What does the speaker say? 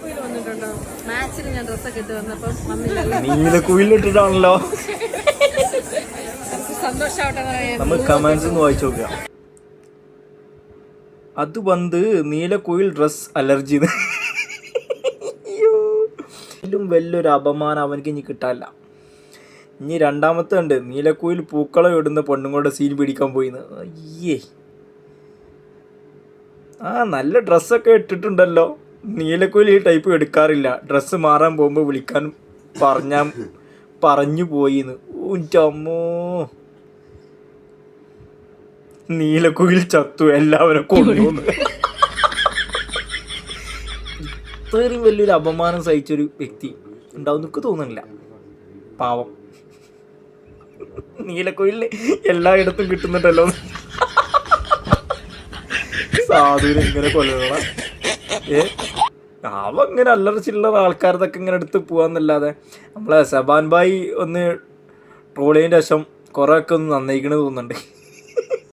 നീലക്കുയിൽ വന്നിട്ടുണ്ടോ? മാച്ചിന് ഞാൻ ഡ്രസ്സൊക്കെ ഇട്ട് വന്നപ്പം നീലക്കുയിലിട്ടിട്ടാണല്ലോ കമന്റ്സ് ഒന്ന് വായിച്ചു നോക്കുക അത് വന്ന് നീലക്കുയിൽ ഡ്രസ് അലർജി ഇതിലും വലിയൊരു അപമാനം അവനക്ക് ഇനി കിട്ടാല്ല ഇനി രണ്ടാമത്തെ ഉണ്ട് നീലക്കുയിൽ പൂക്കളം ഇടുന്ന പെണ്ണുങ്ങളുടെ സീൻ പിടിക്കാൻ പോയിന്ന്. അയ്യേ. ആ നല്ല ഡ്രസ്സൊക്കെ ഇട്ടിട്ടുണ്ടല്ലോ. നീലക്കുയിൽ ഈ ടൈപ്പ് എടുക്കാറില്ല. ഡ്രസ്സ് മാറാൻ പോകുമ്പോൾ വിളിക്കാൻ പറഞ്ഞാ പറഞ്ഞു പോയിന്ന്. ഊറ്റമ്മോ നീലക്കുയിൽ ചത്തു. എല്ലാവരും കൊണ്ടുവന്നു ഇത്രയും വലിയൊരു അപമാനം സഹിച്ചൊരു വ്യക്തി ഉണ്ടാവും എനിക്ക് തോന്നുന്നില്ല. പാവം. നീലക്കുയിൽ എല്ലായിടത്തും കിട്ടുന്നുണ്ടല്ലോ സാധുവിനെ ഇങ്ങനെ കൊല്ലണ അവ ഇങ്ങനെ അല്ലറ ആൾക്കാരതൊക്കെ ഇങ്ങനെ എടുത്ത് പോവാന്നല്ലാതെ നമ്മളെ സബാൻ ബായി ഒന്ന് ട്രോളിയതിന്റെ വശം കുറേയൊക്കെ ഒന്ന് നന്നായിക്കണ തോന്നുന്നുണ്ട്.